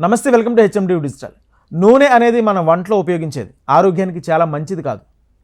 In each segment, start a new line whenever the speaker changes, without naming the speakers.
నమస్తే welcome to HMD digital. నూనె అనేది మన వంటలో ఉపయోగించేది. ఆరోగ్యానికి చాలా మంచిది కాదు.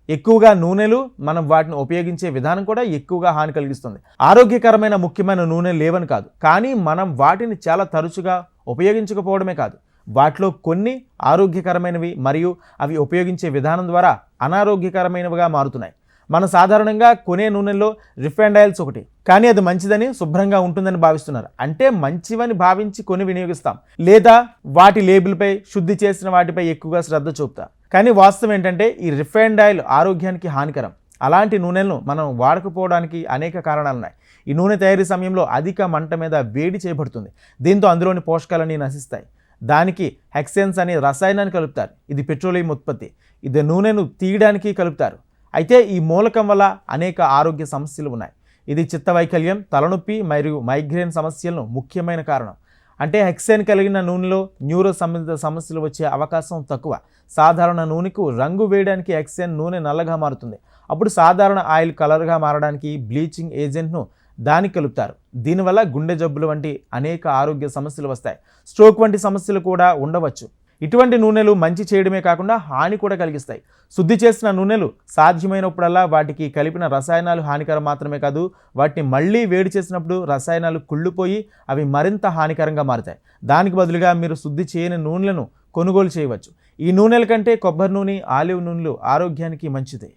ఎక్కువగా నూనెలు మనం వాటిని ఉపయోగించే విధానం కూడా ఎక్కువగా హాని కలిగిస్తుంది. ఆరోగ్యకరమైన ముఖ్యమైన నూనె లేవని కాదు. కానీ మనం వాటిని చాలా తరచుగా ఉపయోగించకపోవడమే కాదు. వాటిలో కొన్ని ఆరోగ్యకరమైనవి మరియు అవి ఉపయోగించే విధానం ద్వారా అనారోగ్యకరమైనవిగా మారుతున్నాయి. మనం సాధారణంగా కొనే నూనెలో రిఫైండ్ ఆయిల్స్ ఒకటి. కానీ అది మంచిదని శుభ్రంగా ఉంటుందని భావిస్తున్నారు. అంటే మంచివని భావించి కొని వినియోగిస్తాం. లేదా వాటి లేబుల్పై శుద్ధి చేసిన వాటిపై ఎక్కువగా శ్రద్ధ చూపుతాం. కానీ వాస్తవం ఏంటంటే ఈ రిఫైండ్ ఆయిల్ ఆరోగ్యానికి హానికరం. అలాంటి నూనెలను మనం వాడకపోవడానికి అనేక కారణాలు ఉన్నాయి ఈ నూనె తయారీ సమయంలో అధిక మంట మీద వేడి చేయబడుతుంది. దీంతో అందులోని పోషకాలన్నీ నశిస్తాయి. దానికి హెక్సెన్స్ అనే రసాయనాన్ని కలుపుతారు. ఇది పెట్రోలియం ఉత్పత్తి. ఇది నూనెను తీయడానికి కలుపుతారు. అయితే ఈ మూలకం వల్ల అనేక ఆరోగ్య సమస్యలు ఉన్నాయి. ఇది చిత్తవైకల్యం తలనొప్పి మరియు మైగ్రేన్ సమస్యలను ముఖ్యమైన కారణం. అంటే హెక్సేన్ కలిగిన నూనెలో న్యూరో సంబంధిత సమస్యలు వచ్చే అవకాశం తక్కువ. సాధారణ నూనెకు రంగు వేయడానికి హెక్సేన్ నూనె నల్లగా మారుతుంది. అప్పుడు సాధారణ ఆయిల్ కలర్గా మారడానికి బ్లీచింగ్ ఏజెంట్ను దానికి కలుపుతారు. దీనివల్ల గుండె జబ్బులు వంటి అనేక ఆరోగ్య సమస్యలు వస్తాయి. స్ట్రోక్ వంటి సమస్యలు కూడా ఉండవచ్చు. ఇటువంటి నూనెలు మంచి చేయడమే కాకుండా హాని కూడా కలిగిస్తాయి. శుద్ధి చేసిన నూనెలు సాధ్యమైనప్పుడల్లా వాటికి కలిపిన రసాయనాలు హానికరం మాత్రమే కాదు వాటిని మళ్ళీ వేడి చేసినప్పుడు రసాయనాలు కుళ్ళిపోయి అవి మరింత హానికరంగా మారుతాయి. దానికి బదులుగా మీరు శుద్ధి చేయని నూనెలను కొనుగోలు చేయవచ్చు. ఈ నూనెల కంటే కొబ్బరి నూనె ఆలివ్ నూనెలు ఆరోగ్యానికి మంచిదే.